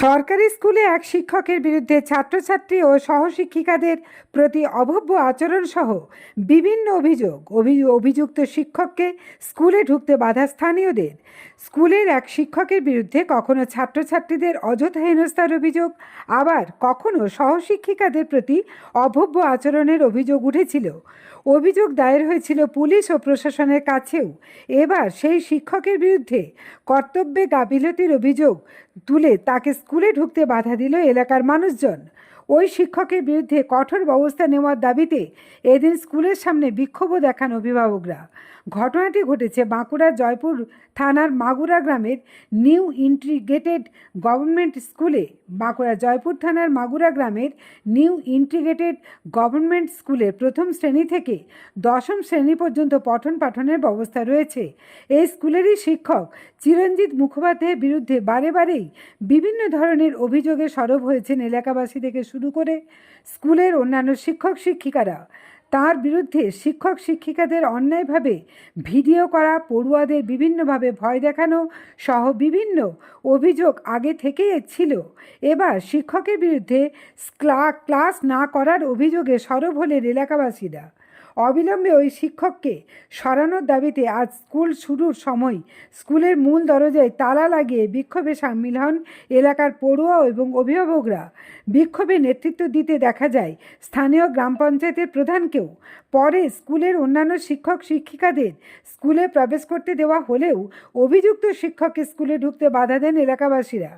সরকারি স্কুলে এক শিক্ষকের বিরুদ্ধে ছাত্রছাত্রী ও সহশিক্ষিকাদের প্রতি অভব্য আচরণ সহ বিভিন্ন অভিযোগ। অভি- অভিযুক্ত শিক্ষককে স্কুলে ঢুকতে বাধা স্থানীয়দের। স্কুলের এক শিক্ষকের বিরুদ্ধে কখনো ছাত্রছাত্রীদের অযথা হেনস্থার অভিযোগ, আবার কখনো সহশিক্ষিকাদের প্রতি অভব্য আচরণের অভিযোগ উঠেছিল। অভিযোগ দায়ের হয়েছিল পুলিশ ও প্রশাসনের কাছেও। এবার সেই শিক্ষকের বিরুদ্ধে কর্তব্যে গাফিলতির অভিযোগ তুলে তাকে স্কুলে ঢুকতে বাধা দিল এলাকার মানুষজন। ওই শিক্ষকের বিরুদ্ধে কঠোর ব্যবস্থা নেওয়ার দাবিতে এদিন স্কুলের সামনে বিক্ষোভও দেখান অভিভাবকরা। ঘটনাটি ঘটেছে বাঁকুড়ার জয়পুর থানার মাগুরা গ্রামের নিউ ইন্টিগ্রেটেড গভর্নমেন্ট স্কুলে। বাঁকুড়া জয়পুর থানার মাগুরা গ্রামের নিউ ইন্টিগ্রেটেড গভর্নমেন্ট স্কুলে প্রথম শ্রেণি থেকে দশম শ্রেণি পর্যন্ত পঠন পাঠনের ব্যবস্থা রয়েছে। এই স্কুলেরই শিক্ষক চিরঞ্জিত মুখোপাধ্যায়ের বিরুদ্ধে বারে বারেই বিভিন্ন ধরনের অভিযোগে সরব হয়েছেন এলাকাবাসী থেকে শুরু করে স্কুলের অন্যান্য শিক্ষক শিক্ষিকারা তার বিরুদ্ধে শিক্ষক শিক্ষিকাদের অন্যায়ভাবে ভিডিও করা, পড়ুয়াদের বিভিন্নভাবে ভয় দেখানো সহ বিভিন্ন অভিযোগ আগে থেকেই ছিল। এবার শিক্ষকের বিরুদ্ধে ক্লাস না করার অভিযোগে সরব হলেন এলাকাবাসীরা। অবিলম্বে ওই শিক্ষককে সরানোর দাবিতে আজ স্কুল শুরুর সময় স্কুলের মূল দরজায় তালা লাগিয়ে বিক্ষোভে সামিল হন এলাকার পড়ুয়া এবং অভিভাবকরা। বিক্ষোভে নেতৃত্ব দিতে দেখা যায়, স্থানীয় গ্রাম পঞ্চায়েতের প্রধানকেও। পরে স্কুলের অন্যান্য শিক্ষক শিক্ষিকাদের স্কুলে প্রবেশ করতে দেওয়া হলেও অভিযুক্ত শিক্ষককে স্কুলে ঢুকতে বাধা দেন এলাকাবাসীরা।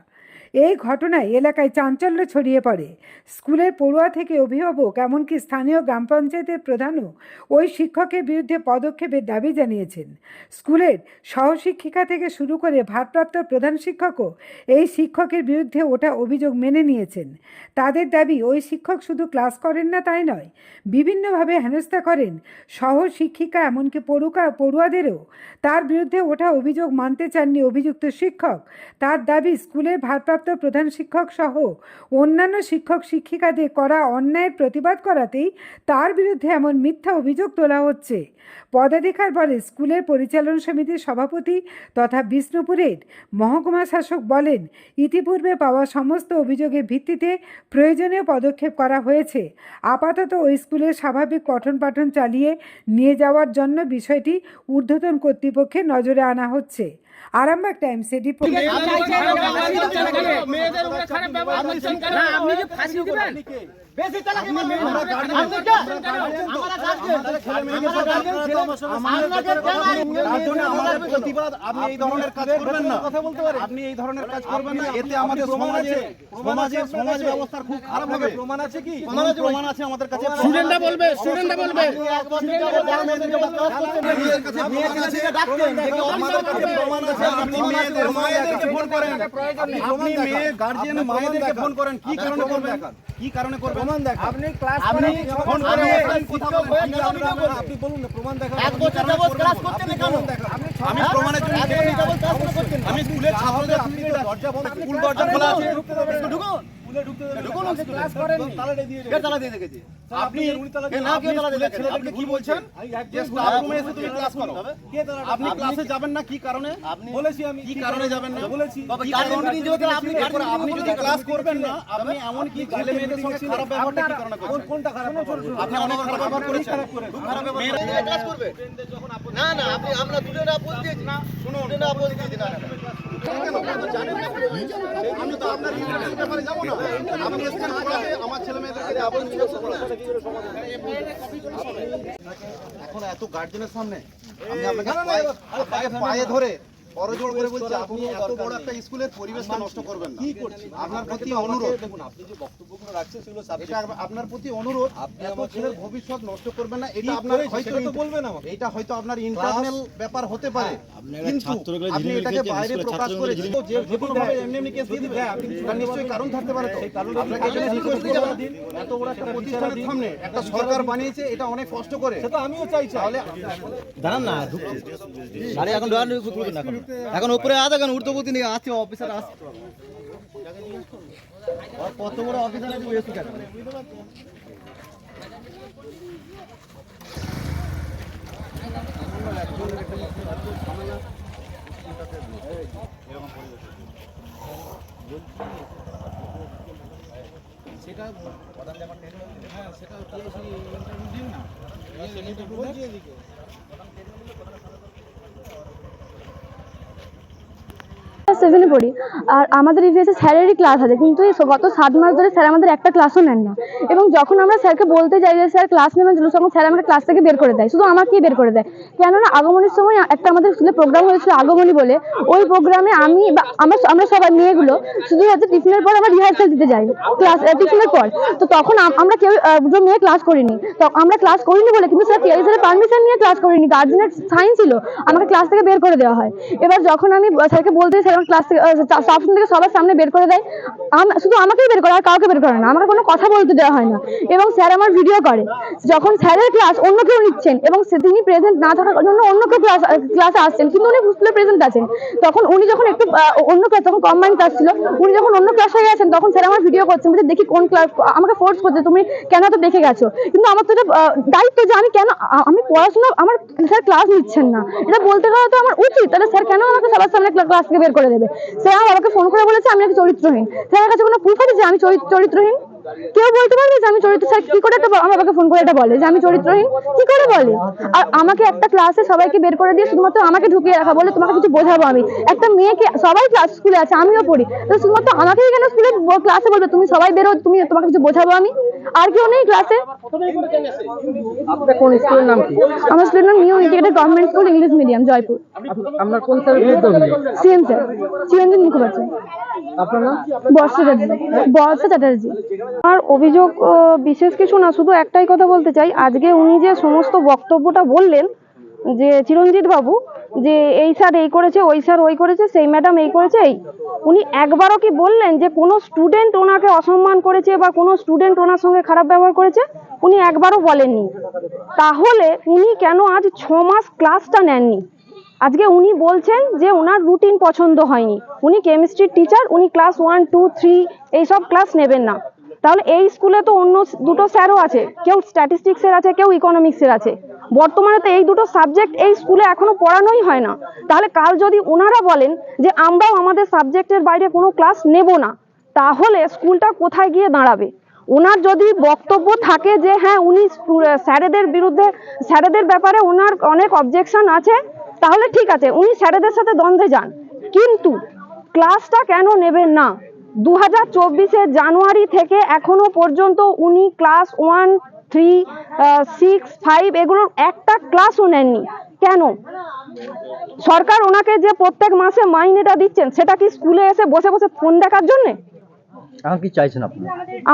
এই ঘটনায় এলাকায় চাঞ্চল্য ছড়িয়ে পড়ে। স্কুলের পড়ুয়া থেকে অভিভাবক, এমনকি স্থানীয় গ্রাম পঞ্চায়েতের প্রধানও ওই শিক্ষকের বিরুদ্ধে পদক্ষেপের দাবি জানিয়েছেন। স্কুলের সহশিক্ষিকা থেকে শুরু করে ভারপ্রাপ্ত প্রধান শিক্ষকও এই শিক্ষকের বিরুদ্ধে ওঠা অভিযোগ মেনে নিয়েছেন। তাদের দাবি, ওই শিক্ষক শুধু ক্লাস করেন না তাই নয়, বিভিন্নভাবে হেনস্থা করেন। সহশিক্ষিকা, এমনকি পড়ুকা, পড়ুয়াদেরও তার বিরুদ্ধে ওঠা অভিযোগ মানতে চাননি অভিযুক্ত শিক্ষক। তার দাবি, স্কুলের ভারপ্রাপ্ত প্রধান শিক্ষক সহ অন্যান্য শিক্ষক শিক্ষিকাদের করা অন্যায়ের প্রতিবাদ করাতেই তার বিরুদ্ধে এমন মিথ্যা অভিযোগ তোলা হচ্ছে। পদাধিকার বলে স্কুলের পরিচালন সমিতির সভাপতি তথা বিষ্ণুপুরের মহকুমা শাসক বলেন, ইতিপূর্বে পাওয়া সমস্ত অভিযোগের ভিত্তিতে প্রয়োজনীয় পদক্ষেপ করা হয়েছে। আপাতত ওই স্কুলের স্বাভাবিক পঠন পাঠন চালিয়ে নিয়ে যাওয়ার জন্য বিষয়টি ঊর্ধ্বতন কর্তৃপক্ষের নজরে আনা হচ্ছে। আরামবাগ টাইমসের রিপোর্ট মেয়েদের উপরে খারাপ ব্যবহার করছেন কেন? না, আপনি যে ফাঁসি দিবেন বেশি চালাকি মারবেন না। আমরা কে? আমরা আমাদের প্রতিবাদ আপনি এই ধরনের কাজ করবেন না। আপনি এই ধরনের কাজ করবেন না। এতে আমাদের সমাজে সমাজে সমাজ ব্যবস্থার খুব খারাপ হবে। প্রমাণ আছে কি? প্রমাণ আছে আমাদের কাছে। স্টুডেন্টরা বলবে স্টুডেন্টরা বলবে। আমাদের কাছে প্রমাণ আছে। আপনি ফোন করেন। আপনি মেয়ে গার্জিয়ান মায়েদেরকে ফোন করেন। কি কারণে করবেন কি কারণে করবেন? প্রমাণ দেখান। আপনি ক্লাস আপনি ফোন করে? আপনি বলুন না প্রমাণ দেখান। এক বছর যাবৎ ক্লাস করতে না কেন? আমি প্রমাণের জন্য এক বছর যাবৎ ক্লাস করতে আমি স্কুলের ছাত্রদের দরজা বন্ধ। স্কুল দরজা খোলা আছে। ঢুকুন। ঢুকুন, ক্লাস করেননি। কে তালা দিয়ে রেখেছে? আপনি না, কে তালা দিয়ে রেখেছে? ছেলেদেরকে কি বলছেন? যে স্টাফ রুমে এসে তুমি ক্লাস করো। আপনি ক্লাসে যাবেন না? কি কারণে? বলেছি আমি কি কারণে যাবেন না? বলেছি। বাবা, গার্জেন মিটিং যেহেতু আপনি আপনি যদি ক্লাস করবেন না আপনি এমন কি ছেলে মেয়েদের সঙ্গে খারাপ ব্যবহারটা কি কারণে করছেন? কোনটা খারাপ আপনি অনেক খারাপ ব্যবহার করেছেন। মেয়েরা ক্লাস করবে? না না আপনি আমরা দুজনে আপোষ দিয়েছি। না শুনুন না না, না। এখন এত গার্জেনের সামনে পায়ে ধরে করজোড় করে বলছি আপনি এত বড় একটা স্কুলের পরিবেশটা নষ্ট করবেন না। আপনার প্রতি অনুরোধ। দেখুন আপনি যে বক্তব্যগুলো রাখছেন সেগুলো এটা আপনার প্রতি অনুরোধ। এত ছেলের ভবিষ্যৎ নষ্ট করবেন না। এটা আপনার হয়তো বলবেন এটা হয়তো আপনার ইন্টারনাল ব্যাপার হতে পারে। কিন্তু আপনি এটাকে বাইরে প্রকাশ করে যে যে কোনো ভাবে এমনি এমনি কেস দিয়ে দিবেন তার নিশ্চয়ই কারণ থাকতে পারে। তো আপনাকে এখানে রিকোয়েস্ট করব এত বড় একটা প্রতিষ্ঠানের সামনে একটা সরকার বানিয়েছে এটা অনেক কষ্ট করে। সেটা আমিও চাইছি তাহলে দাঁড়ান না এখন খুলবেন না এখন। উপরে আছে এখন উঠতে উঠতে নিয়ে আসছে অফিসার আসছে আর কত বড় অফিসার আছে কেন সেভেনে পড়ি। আর আমাদের ইভিএসে স্যারেরই ক্লাস আছে, কিন্তু গত সাত মাস ধরে স্যার আমাদের একটা ক্লাসও নেন না। এবং যখন আমরা স্যারকে বলতে যাই যে, স্যার ক্লাস নেবেন তখন স্যার আমাকে ক্লাস থেকে বের করে দেয়। শুধু আমাকেই বের করে দেয়। কেননা আগমনের সময় একটা আমাদের স্কুলে প্রোগ্রাম হয়েছিল আগমনী বলে। ওই প্রোগ্রামে আমি বা আমরা আমরা সবাই মেয়েগুলো শুধু হচ্ছে টিফিনের পর আমরা রিহার্সাল দিতে যাই ক্লাস টিফিনের পর। তো তখন আমরা কেউ দুটো মেয়ে ক্লাস করিনি। তো আমরা ক্লাস করিনি বলে কিন্তু স্যার টিআই স্যারের পারমিশন নিয়ে ক্লাস করিনি। গার্জেনের সাইন ছিল, আমাকে ক্লাস থেকে বের করে দেওয়া হয়। এবার যখন আমি, স্যারকে বলতে স্যার, আমার ক্লাস থেকে স্টাফ থেকে সবার সামনে বের করে দেয়। শুধু আমাকেই বের করে আর কাউকে বের করে না। আমাকে কোনো কথা বলতে দেওয়া হয় না। এবং স্যার আমার ভিডিও করে। যখন স্যারের ক্লাস অন্য কেউ নিচ্ছেন এবং সে- তিনি প্রেজেন্ট না থাকার জন্য অন্য কেউ ক্লাস ক্লাসে আসছেন কিন্তু উনি স্কুলে প্রেজেন্ট আছেন। তখন উনি যখন একটু অন্য ক্লাস তখন কম্বাইন ক্লাস ছিল উনি যখন অন্য ক্লাস হয়ে গেছেন তখন স্যার আমার ভিডিও করছেন বলছে দেখি কোন ক্লাস আমাকে ফোর্স করছে তুমি কেন তো দেখে গেছো? কিন্তু আমার তো এটা দায়িত্ব যে আমি কেন আমি পড়াশোনা আমার স্যার ক্লাস নিচ্ছেন না। এটা বলতে গেলে তো আমার উচিত। তাহলে স্যার কেন আমাকে সবার সামনে ক্লাস থেকে বের করে দেবে? স্যার আমার বাবাকে ফোন করে বলেছে আমি নাকি চরিত্রহীন। স্যারের কাছে কোনো প্রুফ আছে যে আমি চরিত্রহীন? কেউ বলতে পারবে যে আমি চরিত্র স্যার, কি করে ব- আমার বাবাকে ফোন করে এটা বলে যে আমি চরিত্রহীন? কি করে বলে? আর আমাকে একটা ক্লাসে সবাইকে বের করে দিয়ে শুধুমাত্র আমাকে ঢুকিয়ে রাখা, বলে তোমাকে কিছু বোঝাবো আমি। একটা মেয়েকে সবাই ক্লাস স্কুলে আছে, আমিও পড়ি। তো শুধুমাত্র আমাকেই কেন স্কুলে ক্লাসে বলবে? তুমি সবাই বেরো, তুমি তোমাকে কিছু বোঝাবো আমি? আর কেউ নেই ক্লাসে কোন স্কুলের নাম কি? আমার স্কুলের নাম new integrated government school English medium Jaipur. আপনার কোন স্যারের বিরুদ্ধে সিএম স্যার চিরঞ্জন মুখোপাধ্যায় আপনার নাম? বর্ষা চ্যাটার্জি বর্ষা চ্যাটার্জি। আর অভিযোগ বিশেষ কিছু না শুধু একটাই কথা বলতে চাই। আজকে উনি যে সমস্ত বক্তব্যটা বললেন যে চিরঞ্জিত বাবু, যে এই স্যার এই করেছে, ওই স্যার ওই করেছে, সেই ম্যাডাম এই করেছে, এই উনি একবারও কি বললেন যে কোনো স্টুডেন্ট ওনাকে অসম্মান করেছে বা কোনো স্টুডেন্ট ওনার সঙ্গে খারাপ ব্যবহার করেছে? উনি একবারও বলেননি। তাহলে উনি কেন আজ ছ মাস ক্লাসটা নেননি? আজকে উনি বলছেন যে ওনার রুটিন পছন্দ হয়নি। উনি কেমিস্ট্রির টিচার উনি ক্লাস ওয়ান টু থ্রি এইসব ক্লাস নেবেন না। তাহলে এই স্কুলে তো অন্য দুটো স্যারও আছে, কেউ স্ট্যাটিস্টিক্সের আছে, কেউ ইকোনমিক্সের আছে। বর্তমানে তো এই দুটো সাবজেক্ট এই স্কুলে এখনও পড়ানোই হয় না। তাহলে কাল যদি ওনারা বলেন যে, আমরাও আমাদের সাবজেক্টের বাইরে কোনো ক্লাস নেব না, তাহলে স্কুলটা কোথায় গিয়ে দাঁড়াবে? ওনার যদি বক্তব্য থাকে যে হ্যাঁ উনি স্যারেদের বিরুদ্ধে, স্যারেদের ব্যাপারে ওনার অনেক অবজেকশন আছে, তাহলে ঠিক আছে, উনি স্যারেদের সাথে দ্বন্দ্বে যান। কিন্তু ক্লাসটা কেন নেবেন না? দু হাজার জানুয়ারি থেকে এখনও পর্যন্ত উনি class one three six five এগুলোর একটা ক্লাসও নেননি। কেন? সরকার ওনাকে যে প্রত্যেক মাসে মাইনেটা দিচ্ছেন সেটা কি স্কুলে এসে বসে বসে ফোন দেখার জন্যে? এখন কি চাইছেন আপনি?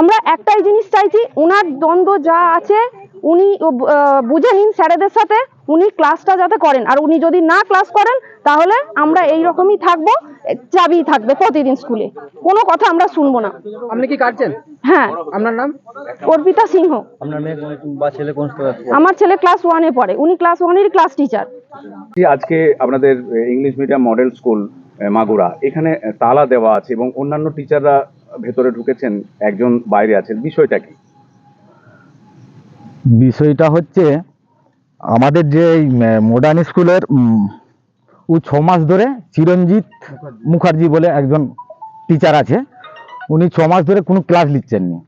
আমরা একটাই জিনিস চাইছি ওনার দ্বন্দ্ব যা আছে উনি বুঝে নিন স্যারেদের সাথে উনি ক্লাসটা যাতে করেন। আর উনি যদি না ক্লাস করেন তাহলে আমরা এই রকমই থাকব চাবি থাকবে প্রতিদিন স্কুলে কোনো কথা আমরা শুনব না। আপনি কি কাটছেন? হ্যাঁ। আপনার নাম? অর্পিতা সিংহ। আপনার মেয়ে কোন- বা ছেলে কোন স্কুলে আমার ছেলে ক্লাস ওয়ানে পড়ে। উনি ক্লাস ওয়ানের ক্লাস টিচার জি, আজকে আপনাদের English medium model school Magura. এখানে তালা দেওয়া আছে এবং অন্যান্য টিচাররা ভেতরে ঢুকেছেন একজন বাইরে আছেন। বিষয়টা কি? বিষয়টা হচ্ছে আমাদের যে মডার্ন স্কুলের ও ছ মাস ধরে চিরঞ্জিত মুখার্জি। বলে একজন টিচার আছে। উনি ছ মাস ধরে কোনো ক্লাস নিচ্ছেন নি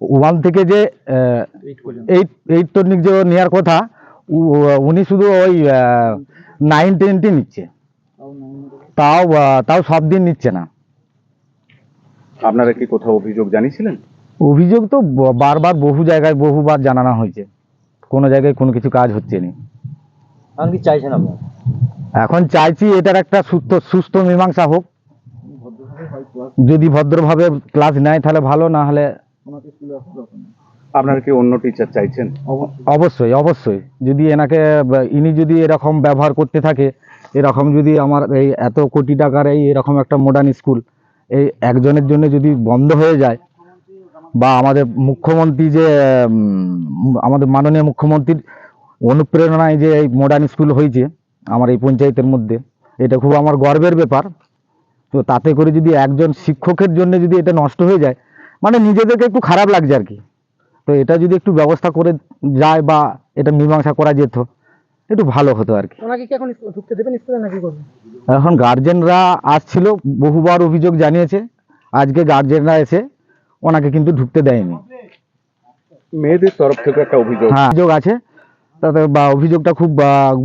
ওয়ান থেকে যে এইট এইট টনিক যে নেওয়ার কথা উনি শুধু ওই নাইন টেনটি নিচ্ছে। তাও তাও সব দিন নিচ্ছে না। আপনারা কি কোথাও অভিযোগ জানিয়েছিলেন? অভিযোগ তো বারবার বহু জায়গায় বহুবার জানানো হয়েছে। কোনো জায়গায় কোনো কিছু কাজ হচ্ছে না। এখন কি চাইছেন আপনি? এখন চাইছি এটার একটা সুস্থ সুস্থ মীমাংসা হোক। যদি ভদ্রভাবে ক্লাস নেয় তাহলে ভালো না হলে আপনারা কি অন্য টিচার চাইছেন? অবশ্যই অবশ্যই। যদি এনাকে ইনি যদি এরকম ব্যবহার করতে থাকে এরকম যদি আমার এই এত কোটি টাকার এই এরকম একটা মডার্ন স্কুল এই একজনের জন্য যদি বন্ধ হয়ে যায় বা আমাদের মুখ্যমন্ত্রী যে আমাদের মাননীয় মুখ্যমন্ত্রীর অনুপ্রেরণায় যে এই মডার্ন স্কুল হয়েছে আমার এই পঞ্চায়েতের মধ্যে এটা খুব আমার গর্বের ব্যাপার। তো তাতে করে যদি একজন শিক্ষকের জন্য যদি এটা নষ্ট হয়ে যায় মানে নিজেদেরকে একটু খারাপ লাগছে আর কি। তো এটা যদি একটু ব্যবস্থা করে যায় বা এটা মীমাংসা করা যেত একটু ভালো হতো আর কি। ওনাকে কি এখন ঢুকতে দেবেন স্কুলে নাকি করবেন? এখন গার্জেনরা আসছিল বহুবার অভিযোগ জানিয়েছে আজকে গার্জেনরা এসে ওনাকে কিন্তু ঢুকতে দেয়নি। মেয়েদের তরফ থেকে একটা অভিযোগ। হ্যাঁ অভিযোগ আছে। তাতে বা অভিযোগটা খুব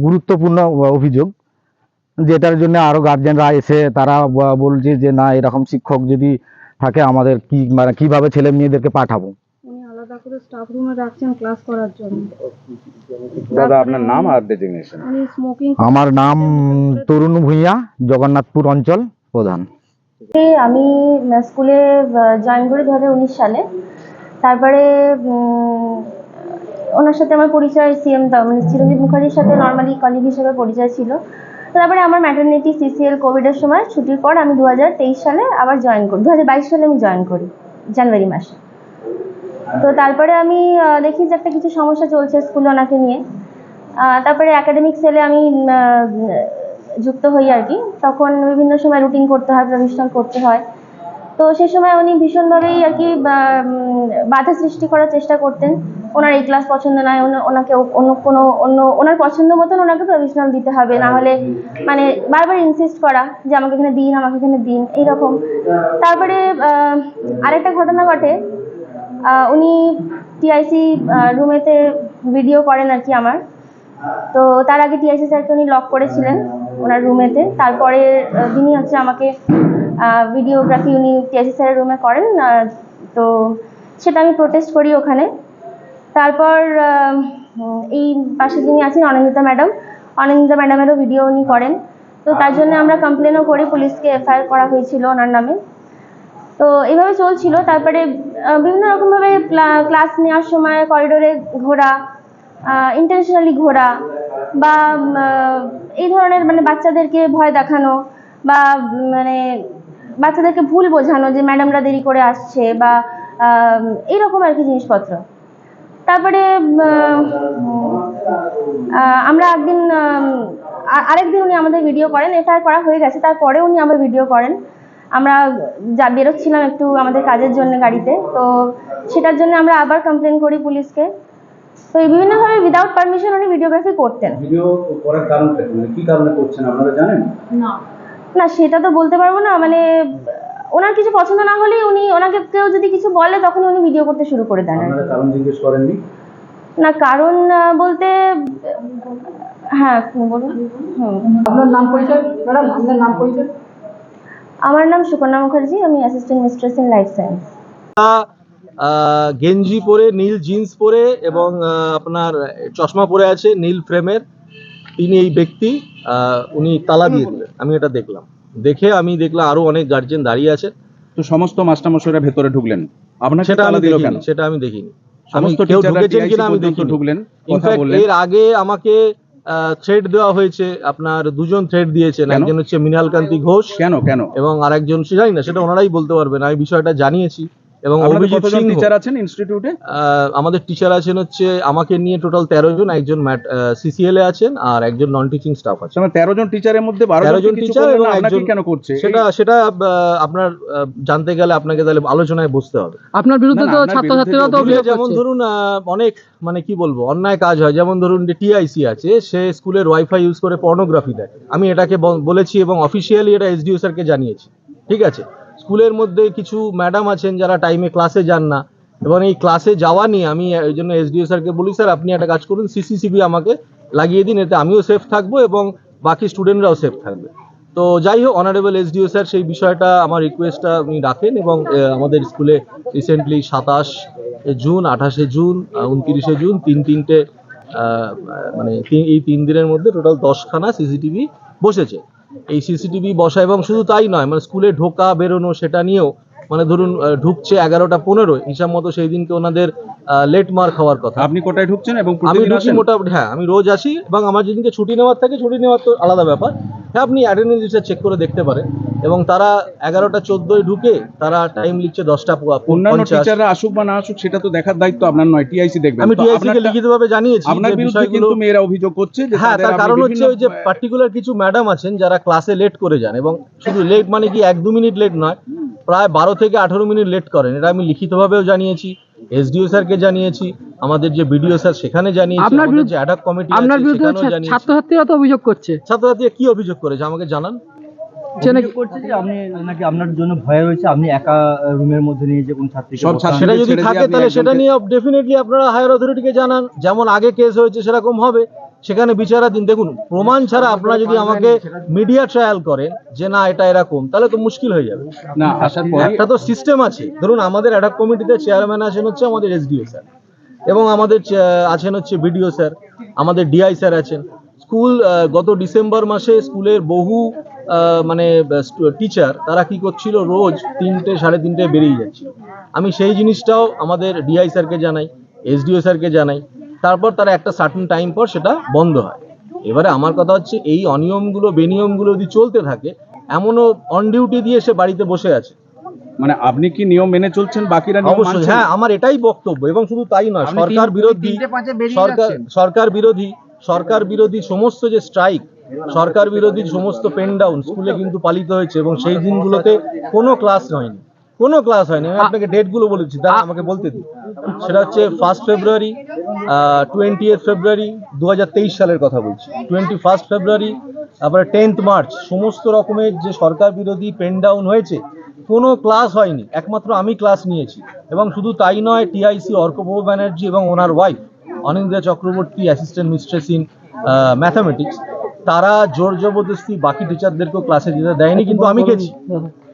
গুরুত্বপূর্ণ অভিযোগ যেটার জন্য আরও গার্জেনরা এসে তারা বলছে যে না এরকম শিক্ষক যদি থাকে আমাদের কি মানে কীভাবে ছেলে মেয়েদেরকে পাঠাবো? আলাদা করে স্টাফ রুমে রাখছেন ক্লাস করার জন্য। দাদা আপনার নাম আর ডেজিগনেশন আমার নাম তরুণ ভূঁইয়া জগন্নাথপুর অঞ্চল প্রধান। আমি স্কুলে জয়েন করি দু হাজার উনিশ সালে। তারপরে ওনার সাথে আমার পরিচয় সিএম মানে চিরঞ্জিত মুখার্জির সাথে নর্মালি কলিগ হিসেবে পরিচয় ছিল। তারপরে আমার ম্যাটারনিটি সিসিএল কোভিডের সময়, ছুটির পর আমি দু হাজার তেইশ সালে আবার জয়েন করি দু হাজার বাইশ সালে আমি জয়েন করি, জানুয়ারি মাসে। তো তারপরে আমি দেখি যে একটা কিছু সমস্যা চলছে স্কুলে ওনাকে নিয়ে। তারপরে একাডেমিক সেলে আমি যুক্ত হই আর কি। তখন বিভিন্ন সময় রুটিন করতে হয় প্রভিশনাল করতে হয়। তো সেই সময় উনি ভীষণভাবেই আর কি বাধা সৃষ্টি করার চেষ্টা করতেন। ওনার এই ক্লাস পছন্দ নয়, ওনা- ওনাকে অন্য কোনো, অন্য, ওনার পছন্দ মতন ওনাকে প্রভিশনাল দিতে হবে। না হলে মানে বারবার ইনসিস্ট করা যে, আমাকে এখানে দিন, আমাকে এখানে দিন। এইরকম। তারপরে আরেকটা ঘটনা ঘটে। উনি টিআইসি রুমেতে ভিডিও করেন আর কি আমার। তো তার আগে টিআইসি স্যারকে উনি লক করেছিলেন। ওনার রুমেতে। তারপরে দিনই হচ্ছে আমাকে ভিডিওগ্রাফি উনি টিআইসি স্যারের রুমে করেন তো সেটা আমি প্রোটেস্ট করি ওখানে। তারপর এই পাশে যিনি আছেন, অনিন্দিতা ম্যাডাম। অনিন্দিতা ম্যাডামেরও ভিডিও উনি করেন। তো তার জন্য আমরা কমপ্লেনও করি, পুলিশকে এফআইআর করা হয়েছিল ওনার নামে। তো এইভাবে চলছিল। তারপরে বিভিন্ন রকমভাবে ক্লাস নেওয়ার সময় করিডোরে ঘোরা ইন্টেনশনালি ঘোরা বা এই ধরনের মানে বাচ্চাদেরকে ভয় দেখানো বা মানে বাচ্চাদেরকে ভুল বোঝানো যে ম্যাডামরা দেরি করে আসছে বা এইরকম আর কি জিনিসপত্র। তারপরে আমরা একদিন আরেকদিন উনি আমাদের ভিডিও করেন এফআইআর করা হয়ে গেছে, তারপরে উনি আবার ভিডিও করেন। আমরা যা বেরোচ্ছিলাম একটু আমাদের কাজের জন্য গাড়িতে, তো সেটার জন্য আমরা আবার কমপ্লেন করি পুলিশকে। তো এই বিভিন্নভাবে উইদাউট পারমিশন উনি ভিডিওগ্রাফি করতেন। ভিডিও করার কারণ মানে কি কারণে করছেন? আপনারা জানেন? না। না সেটা তো বলতে পারব না। মানে ওনার কিছু পছন্দ না হলেই উনি ওনাকে কেউ যদি কিছু বলে তখন উনি ভিডিও করতে শুরু করে দেন কি। কারণ জিজ্ঞেস করেননি? না কারণ বলতে হ্যাঁ বলুন। আপনার নাম পরিচয়? ম্যাডাম আপনার নাম পরিচয়? আমার নাম সুকন্যা মুখার্জি আমি assistant mistress in life science গেঞ্জি পরে নীল জিন্স পরে এবং আপনার চশমা পরে আছে নীল ফ্রেমের। তিনি এই ব্যক্তি আহ, উনি তালা দিয়ে দিলেন আমি এটা দেখলাম। দেখে আমি দেখলাম আরও অনেক গার্জেন দাঁড়িয়ে আছে। তো সমস্ত মাস্টারমশাইরা ভেতরে ঢুকলেন? আপনাকে সেটা আমি তালা দিল কেন? সেটা আমি দেখিনি। আমি সমস্ত কেউ ঢুকেছেন কিনা আমি দেখিনি। ঢুকলেন এর আগে আমাকে থ্রেড দেওয়া হয়েছে। আপনার দুজন থ্রেড দিয়েছেন একজন হচ্ছে মৃণাল কান্তি ঘোষ কেন? কেন? এবং আরেকজন জানি না সেটা ওনারাই বলতে পারবেন। আমি বিষয়টা জানিয়েছি। এবং অভিজিৎ সিংহ টিচার আছেন ইনস্টিটিউটে আমাদের টিচার আছেন হচ্ছে আমাকে নিয়ে টোটাল তেরো জন একজন সিসিএল এ আছেন আর একজন নন টিচিং স্টাফ আছে মানে তেরো জন টিচারের মধ্যে বারো জন করলেন এবং একজন- কেন করছে? সেটা সেটা আপনার জানতে গেলে আপনাকে তাহলে আলোচনায় বসতে হবে। আপনার বিরুদ্ধে তো না, আপনার ছাত্রছাত্রীরা তো অভিযোগ যেমন ধরুন আহ, অনেক মানে কি বলব অন্যায় কাজ হয়। যেমন ধরুন যে টিআইসি আছে সে স্কুলের ওয়াইফাই ইউজ করে পর্নোগ্রাফি দেখে আমি এটাকে বলেছি এবং অফিসিয়ালি এটা এসডিও স্যারকে জানিয়েছি। ঠিক আছে? স্কুলের মধ্যে কিছু ম্যাডাম আছেন যারা টাইমে ক্লাসে যান না। এবং এই ক্লাসে যাওয়া নিয়ে আমি, এই জন্য এসডিও স্যারকে বলি, স্যার, আপনি একটা কাজ করুন সিসিসিবি আমাকে লাগিয়ে দিন, এতে আমিও সেফ থাকব এবং বাকি স্টুডেন্টরাও সেফ থাকবে। তো যাই হোক অনারেবল এসডিও স্যার সেই বিষয়টা আমার রিকোয়েস্টটা উনি রাখেন এবং আমাদের স্কুলে রিসেন্টলি সাতাশ জুন, আঠাশে জুন, উনত্রিশে জুন, তিন তিনটে মানে এই তিন দিনের মধ্যে টোটাল দশখানা সিসিটিভি বসেছে। এই সিসিটিভি বসা এবং শুধু তাই নয় মানে স্কুলে ঢোকা বেরোনো সেটা নিয়েও মানে ধরুন ঢুকছে এগারোটা পনেরো হিসাব মতো সেই দিনকে ওনাদের লেট মার্ক হওয়ার কথা। আপনি কোটায় ঢুকছেন এবং আমি প্রতিদিন ঢুকি মোটামুটি হ্যাঁ আমি রোজ আসি এবং আমার যেদিনকে ছুটি নেওয়ার থাকে ছুটি নেওয়ার তো আলাদা ব্যাপার। হ্যাঁ আপনি অ্যাটেন্ডেন্স লিস্টটা চেক করে দেখতে পারেন। এবং তারা এগারোটা চোদ্দোয় ঢুকে তারা টাইম লিখছে দশটা অন্যান্য টিচাররা আসুক বা না আসুক সেটা তো দেখার দায়িত্ব আপনার নয় টিআইসি দেখবেন। আমি টিআইসি কে লিখিতভাবে জানিয়েছি আপনার বিরুদ্ধে কিন্তু মেয়েরা অভিযোগ করছে যে হ্যাঁ তার কারণ হচ্ছে ওই যে পার্টিকুলার কিছু ম্যাডাম আছেন যারা ক্লাসে লেট করে যান এবং শুধু লেট মানে কি এক দু মিনিট লেট নয়। প্রায় বারো থেকে আঠারো মিনিট লেট করেন। এটা আমি লিখিতভাবেও জানিয়েছি এসডিও স্যারকে জানিয়েছি আমাদের যে বিডিও স্যার সেখানে জানিয়েছি আপনার আমাদের বিরুদ্ধে- যে অ্যাডাক কমিটি আপনার বিরুদ্ধে সেখানেও জানিয়েছি। ছাত্রছাত্রীরা তো অভিযোগ করছে। ছাত্রছাত্রীরা কি অভিযোগ করেছে? আমাকে জানান। হচ্ছে নাকি করছে যে আপনি নাকি আপনার জন্য ভয় রয়েছে আপনি একা রুমের মধ্যে নিয়ে যে কোন ছাত্রীকে সব ছাত্র- সেটা যদি ছেড়ে দিয়ে থাকে আপনি তাহলে সেটা একজনকে- নিয়ে ডেফিনেটলি আপনারা হায়ার অথরিটিকে জানান। যেমন আগে কেস হয়েছে সেরকম হবে। সেখানে বিচারাধীন। দেখুন প্রমাণ ছাড়া আপনারা যদি আমাকে মিডিয়া ট্রায়াল করেন যে না এটা এরকম তাহলে তো মুশকিল হয়ে যাবে। না একটা তো সিস্টেম আছে। ধরুন আমাদের অ্যাডাক কমিটিতে চেয়ারম্যান আছেন হচ্ছে আমাদের এসডিও স্যার এবং আমাদের আছেন হচ্ছে বিডিও স্যার আমাদের ডিআই স্যার আছেন। স্কুল গত ডিসেম্বর মাসে স্কুলের বহু আহ, মানে টিচার তারা কি করছিল? রোজ তিনটে সাড়ে তিনটে বেরিয়ে যাচ্ছিল। আমি সেই জিনিসটাও আমাদের ডিআই স্যারকে জানাই এসডিও স্যারকে জানাই। তারপর তারা একটা সার্টেন টাইম পর সেটা বন্ধ হয়। এবারে আমার কথা হচ্ছে এই অনিয়মগুলো বেনিয়মগুলো যদি চলতে থাকে এমনও অন ডিউটি দিয়ে সে বাড়িতে বসে আছে। মানে আপনি কি নিয়ম মেনে চলছেন? বাকিরা অবশ্যই হ্যাঁ আমার এটাই বক্তব্য এবং শুধু তাই নয় সরকার বিরোধী সরকার সরকার বিরোধী সরকার বিরোধী সমস্ত যে স্ট্রাইক সরকার বিরোধী সমস্ত পেন ডাউন স্কুলে কিন্তু পালিত হয়েছে এবং সেই দিনগুলোতে কোনো ক্লাস হয়নি। কোনো ক্লাস হয়নি। আমি আপনাকে ডেটগুলো বলেছি দাঁড়া আমাকে বলতে দিন। সেটা হচ্ছে first February twenty eight February দু হাজার তেইশ সালের কথা বলছি। টোয়েন্টি ফার্স্ট ফেব্রুয়ারি তারপরে টেন্থ মার্চ সমস্ত রকমের যে সরকার বিরোধী পেন ডাউন হয়েছে কোনো ক্লাস হয়নি। একমাত্র আমি ক্লাস নিয়েছি। এবং শুধু তাই নয় টিআইসি অর্কপ্রভ ব্যানার্জি এবং ওনার wife Anindra Chakraborty assistant mistress in mathematics তারা জোর জবরদস্তি বাকি টিচারদেরকেও ক্লাসে যেতে দেয়নি কিন্তু আমি গেছি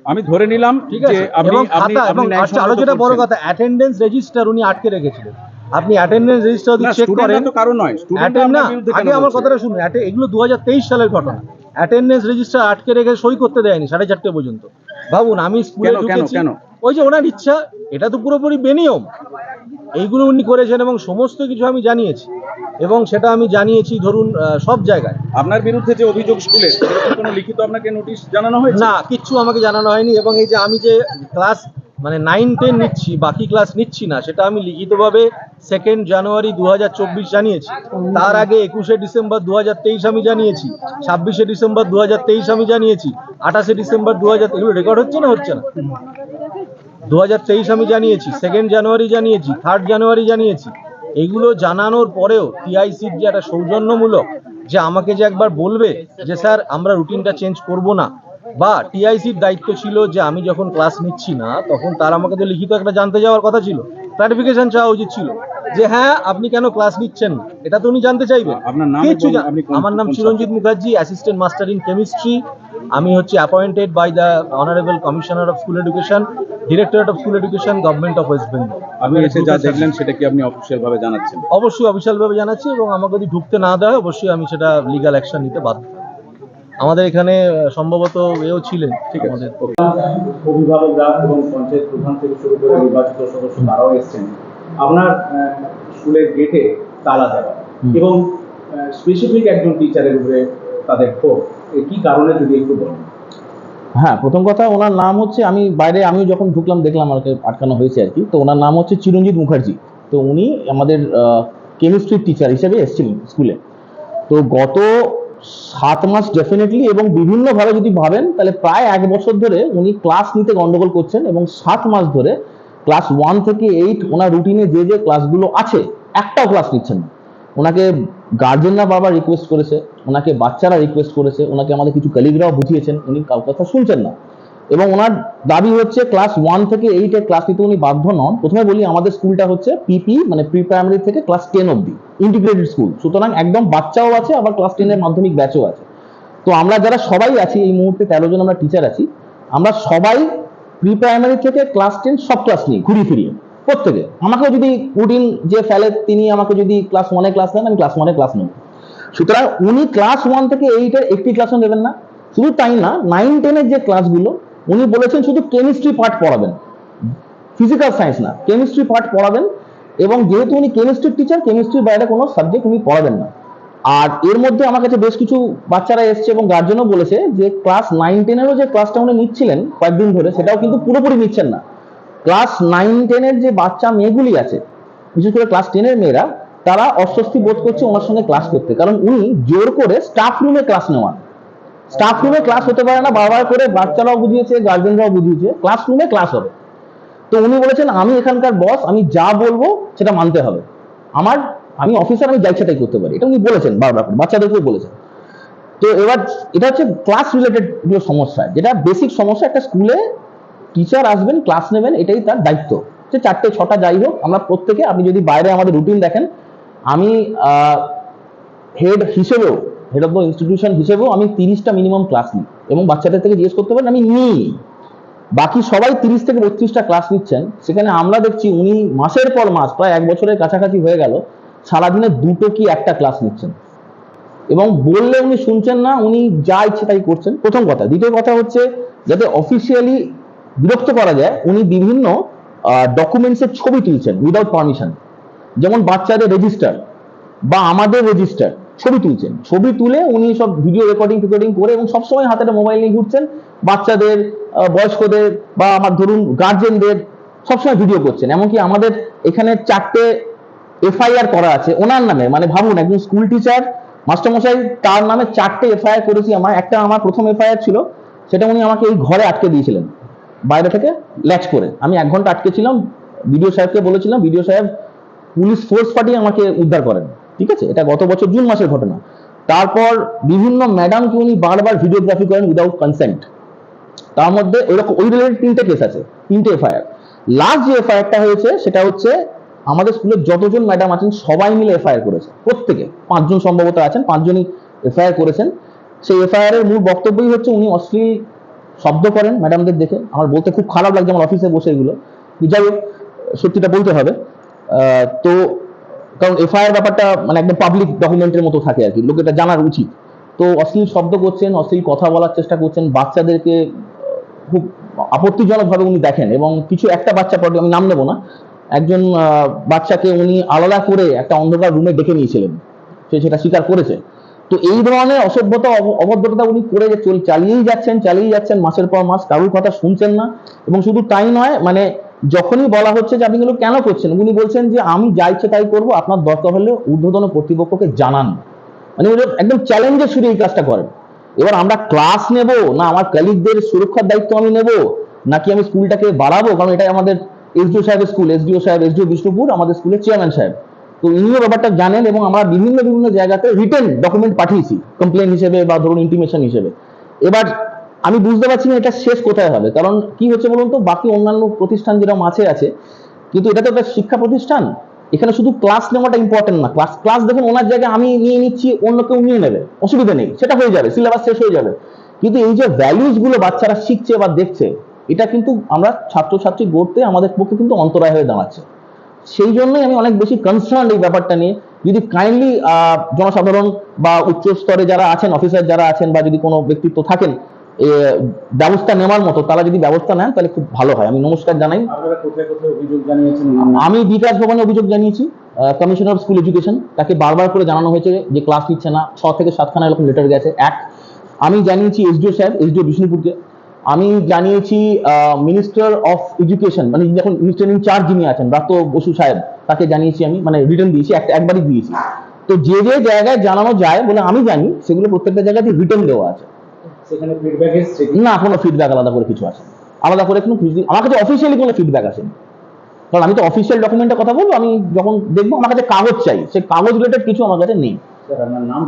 আমি ধরে নিলাম যে আপনি আপনি আপনি আচ্ছা, আরও বড় কথা অ্যাটেন্ডেন্স রেজিস্টার উনি আটকে রেখেছিলেন। আপনি অ্যাটেন্ডেন্স রেজিস্টার যদি চেক করেন তো কারণ নয় স্টুডেন্ট না আগে আমার কথাটা শুনুন। এগুলো দু হাজার তেইশ সালের ঘটনা। অ্যাটেন্ডেন্স রেজিস্টার আটকে রেখে সই করতে দেয়নি সাড়ে চারটে পর্যন্ত। ভাবুন আমি স্কুলে ঢুকেছি কেন? ওই যে ওনার ইচ্ছা এটা তো পুরোপুরি বেনিয়ম। এইগুলো উনি করেছেন এবং সমস্ত কিছু আমি জানিয়েছি। এবং সেটা আমি জানিয়েছি ধরুন সব জায়গায়। আপনার বিরুদ্ধে যে অভিযোগ স্কুলে কোনো লিখিত আপনাকে নোটিশ জানানো হয়েছে? না কিচ্ছু আমাকে জানানো হয়নি। এবং এই যে আমি যে ক্লাস মানে নাইন টেন নিচ্ছি বাকি ক্লাস নিচ্ছি না সেটা আমি লিখিতভাবে সেকেন্ড জানুয়ারি দু হাজার চব্বিশ জানিয়েছি। তার আগে একুশে ডিসেম্বর দু হাজার তেইশ আমি জানিয়েছি। ছাব্বিশে ডিসেম্বর দু হাজার তেইশ আমি জানিয়েছি। আঠাশে ডিসেম্বর দু এগুলো রেকর্ড হচ্ছে না হচ্ছে না? দু হাজার তেইশ আমি জানিয়েছি সেকেন্ড জানুয়ারি জানিয়েছি থার্ড জানুয়ারি জানিয়েছি। এগুলো জানানোর পরেও টিআইসির যে একটা সৌজন্যমূলক যে আমাকে যে একবার বলবে যে স্যার আমরা রুটিনটা চেঞ্জ করব না। বা টিআইসির দায়িত্ব ছিল যে আমি যখন ক্লাস নিচ্ছি না তখন তার আমাকে তো লিখিত একটা জানতে যাওয়ার কথা ছিল। ক্লারিফিকেশন চাওয়া উচিত ছিল যে হ্যাঁ আপনি কেন ক্লাস নিচ্ছেন এটা তো উনি জানতে চাইবেন। আমার নাম Chiranjit Mukherjee assistant master in chemistry আমি হচ্ছে appointed by the honourable commissioner of school education directorate of school education government of West Bengal আপনি এসে যা দেখলেন সেটা কি আপনি অফিসিয়াল ভাবে জানাচ্ছেন? অবশ্যই অফিসিয়ালভাবে জানাচ্ছি এবং আমাকে যদি ঢুকতে না দেয় অবশ্যই আমি সেটা লিগ্যাল অ্যাকশন নিতে বাধ্য। আমাদের এখানে সম্ভবত এও ছিলেন ঠিক আছে অভিভাবকরা এবং পঞ্চায়েত প্রধান থেকে শুরু করে নির্বাচিত সদস্য তারাও এসেছেন। আপনার স্কুলের গেটে তালা দেওয়া। এবং স্পেসিফিক একজন টিচারের উপরে তাদের ক্ষোভ। কি কারণে যদি একটু বলেন? হ্যাঁ প্রথম কথা, ওনার নাম হচ্ছে, আমি বাইরে আমি যখন ঢুকলাম, দেখলাম আমাকে আটকানো হয়েছে আর কি। তো ওনার নাম হচ্ছে চিরঞ্জিত মুখার্জি। তো উনি আমাদের কেমিস্ট্রির টিচার হিসেবে এসেছিলেন স্কুলে তো গত সাত মাস ডেফিনেটলি এবং বিভিন্নভাবে যদি ভাবেন, তাহলে প্রায় এক বছর ধরে উনি ক্লাস নিতে গন্ডগোল করছেন এবং সাত মাস ধরে ক্লাস ওয়ান থেকে এইট ওনার রুটিনে যে যে ক্লাসগুলো আছে, একটাও ক্লাস নিচ্ছেন না। ওনাকে গার্জেনরা বারবার রিকোয়েস্ট করেছে, ওনাকে বাচ্চারা রিকোয়েস্ট করেছে, ওনাকে আমাদের কিছু কলিগরাও বুঝিয়েছেন, উনি কাউ কথা শুনছেন না। এবং ওনার দাবি হচ্ছে ক্লাস ওয়ান থেকে এইটের ক্লাস নিতে উনি বাধ্য নন। প্রথমে বলি, আমাদের স্কুলটা হচ্ছে পিপি মানে প্রি প্রাইমারি থেকে ক্লাস টেন অবধি ইন্টিগ্রেটেড স্কুল সুতরাং একদম বাচ্চাও আছে, আবার ক্লাস টেনের মাধ্যমিক ব্যাচও আছে। তো আমরা যারা সবাই আছি, এই মুহূর্তে তেরো জন আমরা টিচার আছি, আমরা সবাই প্রি প্রাইমারি থেকে ক্লাস টেন সব ক্লাস নিই ঘুরিয়ে ফিরিয়ে। প্রত্যেকে। আমাকেও যদি রুটিন যে ফেলে তিনি আমাকে যদি ক্লাস ওয়ানে ক্লাস নেন, আমি ক্লাস ওয়ানে ক্লাস নেব। সুতরাং উনি ক্লাস ওয়ান থেকে এইটের একটি ক্লাসও নেবেন না। শুধু তাই না নাইন টেনের যে ক্লাসগুলো উনি বলেছেন শুধু কেমিস্ট্রি পার্ট পড়াবেন। ফিজিক্যাল সায়েন্স না কেমিস্ট্রি পার্ট পড়াবেন এবং যেহেতু উনি কেমিস্ট্রির টিচার কেমিস্ট্রির বাইরে কোনো সাবজেক্ট উনি পড়াবেন না। আর এর মধ্যে আমার কাছে বেশ কিছু বাচ্চারা এসছে এবং গার্জেনও বলেছে যে ক্লাস নাইন টেনেরও যে ক্লাসটা উনি নিচ্ছিলেন কয়েকদিন ধরে, সেটাও কিন্তু পুরোপুরি নিচ্ছেন না। ক্লাস নাইন টেনের যে বাচ্চা মেয়েগুলি আছে, বিশেষ করে ক্লাস টেনের মেয়েরা, তারা অস্বস্তি বোধ করছে ওনার সঙ্গে ক্লাস করতে। কারণ উনি জোর করে স্টাফ রুমে ক্লাস নেওয়ান। স্টাফ রুমে ক্লাস হতে পারে না, বারবার করে বাচ্চারাও বুঝিয়েছে গার্জেনরাও বুঝিয়েছে ক্লাস রুমে ক্লাস হবে। তো উনি বলেছেন, আমি এখানকার বস আমি যা বলব সেটা মানতে হবে। আমার, আমি অফিসার আমি যা ইচ্ছা তাই করতে পারি। এটা উনি বলেছেন বারবার বাচ্চাদেরকেও বলেছেন। তো এবার, এটা হচ্ছে ক্লাস রিলেটেড সমস্যা। যেটা বেসিক সমস্যা, একটা স্কুলে টিচার আসবেন ক্লাস নেবেন, এটাই তার দায়িত্ব। যে চারটে, ছটা যাই হোক, আমরা প্রত্যেকে, আপনি যদি বাইরে আমাদের রুটিন দেখেন, আমি হেড হিসেবেও হেড অফ দ্য ইনস্টিটিউশন হিসেবেও আমি তিরিশটা মিনিমাম ক্লাস নিই। এবং বাচ্চাদের থেকে জিজ্ঞেস করতে পারেন, আমি নিই। বাকি সবাই তিরিশ থেকে বত্রিশটা ক্লাস নিচ্ছেন। সেখানে আমরা দেখছি উনি মাসের পর মাস, প্রায় এক বছরের কাছাকাছি হয়ে গেল, সারাদিনে দুটো কি একটা ক্লাস নিচ্ছেন। এবং বললে উনি শুনছেন না, উনি যা ইচ্ছে তাই করছেন। প্রথম কথা। দ্বিতীয় কথা হচ্ছে, যাতে অফিসিয়ালি বিরক্ত করা যায়। উনি বিভিন্ন ডকুমেন্টসের ছবি তুলছেন উইদাউট পারমিশন যেমন বাচ্চাদের রেজিস্টার বা আমাদের রেজিস্টার ছবি তুলছেন। ছবি তুলে উনি সব ভিডিও রেকর্ডিং রেকর্ডিং করে এবং সবসময় হাতে মোবাইল নিয়ে ঘুরছেন। বাচ্চাদের বয়স্কদের বা আমার ধরুন গার্জেনদের সবসময় ভিডিও করছেন। এমনকি আমাদের এখানে চারটে এফআইআর করা আছে ওনার নামে। মানে ভাবুন, একজন স্কুল টিচার মাস্টারমশাই, তার নামে চারটে এফআইআর করেছি আমার। একটা আমার প্রথম এফআইআর ছিল, সেটা উনি আমাকে এই ঘরে আটকে দিয়েছিলেন। বাইরে থেকে ল্যাচ করে। আমি এক ঘণ্টা আটকে ছিলাম বিডিও সাহেবকে বলেছিলাম, বিডিও সাহেব, পুলিশ ফোর্স পাঠিয়ে আমাকে উদ্ধার করেন। ঠিক আছে? এটা গত বছর জুন মাসের ঘটনা। তারপর বিভিন্ন ম্যাডামকে উনি বারবার ভিডিওগ্রাফি করেন উইদাউট কনসেন্ট তার মধ্যে ওইরকম ওই রিলেটেড তিনটে কেস আছে, তিনটে এফআইআর লাস্ট যে এফআইআরটা হয়েছে, সেটা হচ্ছে আমাদের স্কুলের যতজন ম্যাডাম আছেন, সবাই মিলে এফআইআর করেছে, প্রত্যেকে। পাঁচজন সম্ভবত আছেন, পাঁচজনই এফআইআর করেছেন। সেই এফআইআর এর মূল বক্তব্যই হচ্ছে উনি অশ্লীল শব্দ করেন ম্যাডামদের দেখে। আমার বলতে খুব খারাপ লাগছে আমার অফিসে বসে এগুলো। যাই হোক, সত্যিটা বলতে হবে। তো কারণ এফআইআর ব্যাপারটা মানে একদম পাবলিক ডকুমেন্টের মতো থাকে আর কি। লোক এটা জানার উচিত। তো অশ্লীল শব্দ করছেন, অশ্লীল কথা বলার চেষ্টা করছেন, বাচ্চাদেরকে খুব আপত্তিজনকভাবে উনি দেখেন এবং কিছু একটা বাচ্চা পড়ে আমি নাম নেব না, একজন বাচ্চাকে উনি আলাদা করে একটা অন্ধকার রুমে ডেকে নিয়েছিলেন। সে সেটা স্বীকার করেছে। তো এই ধরনের অসভ্যতা অভদ্রতা উনি করে চল, চালিয়েই যাচ্ছেন চালিয়েই যাচ্ছেন মাসের পর মাস, কারোর কথা শুনছেন না। এবং শুধু তাই নয় মানে যখনই বলা হচ্ছে যে আপনি এগুলো কেন করছেন, উনি বলছেন যে আমি যা ইচ্ছে তাই করব, আপনার দরকার হলে ঊর্ধ্বতন কর্তৃপক্ষকে জানান। মানে উনি একদম চ্যালেঞ্জের শুরু এই কাজটা করেন। এবার আমরা ক্লাস নেব, না আমার কলিগদের সুরক্ষার দায়িত্ব আমি নেব, নাকি আমি স্কুলটাকে বাড়াবো? কারণ এটাই আমাদের এসডিও সাহেবের স্কুল এসডিও সাহেব এসডিও বিষ্ণুপুর, আমাদের স্কুলের চেয়ারম্যান সাহেব। তো ইনিও ব্যাপারটা জানেন এবং আমরা বিভিন্ন বিভিন্ন জায়গাতে রিটেন ডকুমেন্ট পাঠিয়েছি কমপ্লেন হিসেবে বা ধরুন ইন্টিমেশন হিসেবে। এবার আমি বুঝতে পারছি না এটা শেষ কোথায় হবে, কারণ কি হচ্ছে বলুন তো, বাকি অন্যান্য প্রতিষ্ঠান যেরকম আছে আছে, কিন্তু এটা তো একটা শিক্ষা প্রতিষ্ঠান। এখানে শুধু ক্লাস নেওয়াটা ইম্পর্টেন্ট না। ক্লাস ক্লাস দেখুন, ওনার জায়গায় আমি নিয়ে নিচ্ছি, অন্য কেউ নিয়ে নেবে। অসুবিধা নেই, সেটা হয়ে যাবে সিলেবাস শেষ হয়ে যাবে। কিন্তু এই যে ভ্যালুজগুলো বাচ্চারা শিখছে বা দেখছে, এটা কিন্তু আমরা ছাত্রছাত্রী গড়তে আমাদের পক্ষে কিন্তু অন্তরায় হয়ে দাঁড়াচ্ছে। সেই জন্যই আমি অনেক বেশি কনসার্ন এই ব্যাপারটা নিয়ে। যদি কাইন্ডলি জনসাধারণ বা উচ্চ স্তরে যারা আছেন অফিসার যারা আছেন বা যদি কোনো ব্যক্তিত্ব থাকেন ব্যবস্থা নেওয়ার মতো তারা যদি ব্যবস্থা নেন তাহলে খুব ভালো হয়। আমি নমস্কার জানাই। আমি বিকাশ ভবনে অভিযোগ জানিয়েছি কমিশনার স্কুল এডুকেশন তাকে বারবার করে জানানো হয়েছে যে ক্লাস নিচ্ছে না। ছ থেকে সাতখানা এরকম লেটার গেছে। এক আমি জানিয়েছি এসডিও সাহেব এসডিও বিষ্ণুপুরকে। আমি জানিয়েছি মিনিস্টার অফ এডুকেশন মানে যিনি এখন মিনিস্টার ইন চার্জ যিনি আছেন ব্রাত্য বসু সাহেব তাকে জানিয়েছি আমি মানে রিটার্ন দিয়েছি একটা একবারই দিয়েছি। তো যে যে জায়গায় জানানো যায় বলে আমি জানি সেগুলো প্রত্যেকটা জায়গাতে রিটার্ন দেওয়া আছে। ফিডব্যাক? না কোনো ফিডব্যাক আলাদা করে কিছু আছে আলাদা করে কোনো কিছু আমার কাছে অফিসিয়ালি কোনো ফিডব্যাক আসেনি। কারণ আমি তো অফিসিয়াল ডকুমেন্টের কথা বলব আমি যখন দেখব আমার কাছে কাগজ চাই। সেই কাগজ রিলেটেড কিছু আমার কাছে নেই। নাম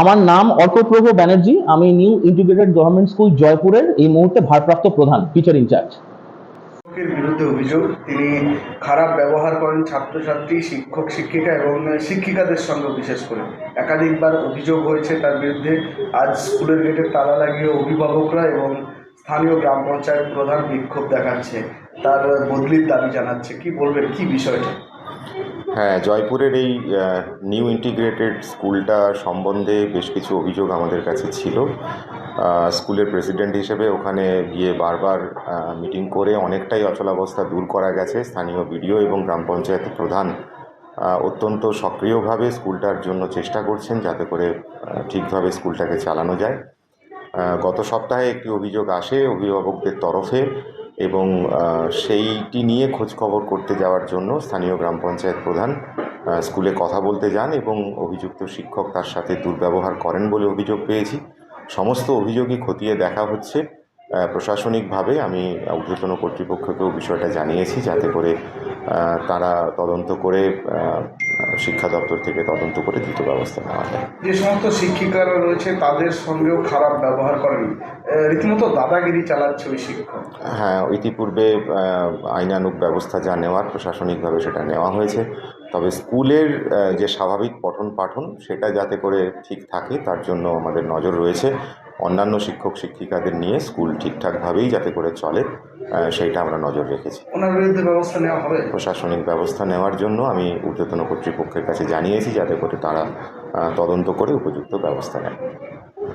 আমার নাম অর্কপ্রভ ব্যানার্জি, আমি নিউ ইন্টিগ্রেটেড গভর্নমেন্ট স্কুল জয়পুরের এই মুহূর্তে ভারপ্রাপ্ত প্রধান টিচার ইনচার্জ বিরুদ্ধে অভিযোগ, তিনি খারাপ ব্যবহার করেন ছাত্রছাত্রী, শিক্ষক, শিক্ষিকা এবং শিক্ষিকাদের সঙ্গে বিশেষ করে। একাধিকবার অভিযোগ হয়েছে তার বিরুদ্ধে। আজ স্কুলের গেটে তালা লাগিয়ে অভিভাবকরা এবং স্থানীয় গ্রাম পঞ্চায়েত প্রধান বিক্ষোভ দেখাচ্ছে। তার বদলির দাবি জানাচ্ছে। কি বলবেন? কি বিষয়টা? হ্যাঁ জয়পুরের এই নিউ ইন্টিগ্রেটেড স্কুলটা সম্বন্ধে বেশ কিছু অভিযোগ আমাদের কাছে ছিল। স্কুলের প্রেসিডেন্ট হিসেবে ওখানে গিয়ে বারবার মিটিং করে অনেকটাই অচলাবস্থা দূর করা গেছে। স্থানীয় বিডিও এবং গ্রাম পঞ্চায়েত প্রধান অত্যন্ত সক্রিয়ভাবে স্কুলটার জন্য চেষ্টা করছেন যাতে করে ঠিকভাবে স্কুলটাকে চালানো যায়। গত সপ্তাহে একটি অভিযোগ আসে অভিভাবকদের তরফে। এবং সেইটি নিয়ে খোঁজখবর করতে যাওয়ার জন্য স্থানীয় গ্রাম পঞ্চায়েত প্রধান স্কুলে কথা বলতে যান এবং অভিযুক্ত শিক্ষক তার সাথে দুর্ব্যবহার করেন বলে অভিযোগ পেয়েছি। সমস্ত অভিযোগই খতিয়ে দেখা হচ্ছে। প্রশাসনিকভাবে আমি ঊর্ধ্বতন কর্তৃপক্ষকেও বিষয়টা জানিয়েছি যাতে করে তারা তদন্ত করে শিক্ষা দপ্তর থেকে তদন্ত করে দ্রুত ব্যবস্থা নেওয়া যায়। যে সমস্ত শিক্ষিকারা রয়েছে তাদের সঙ্গেও খারাপ ব্যবহার করেন রীতিমতো দাদাগিরি চালাচ্ছে ওই শিক্ষক। হ্যাঁ ইতিপূর্বে আইনানুক ব্যবস্থা যা নেওয়ার প্রশাসনিকভাবে সেটা নেওয়া হয়েছে। তবে স্কুলের যে স্বাভাবিক পঠন পাঠন সেটা যাতে করে ঠিক থাকে তার জন্য আমাদের নজর রয়েছে। অন্যান্য শিক্ষক শিক্ষিকাদের নিয়ে স্কুল ঠিকঠাকভাবেই যাতে করে চলে সেইটা আমরা নজর রেখেছি। ওনার বিরুদ্ধে ব্যবস্থা নেওয়া হবে? প্রশাসনিক ব্যবস্থা নেওয়ার জন্য আমি ঊর্ধ্বতন কর্তৃপক্ষের কাছে জানিয়েছি যাতে করে তারা তদন্ত করে উপযুক্ত ব্যবস্থা নেয়।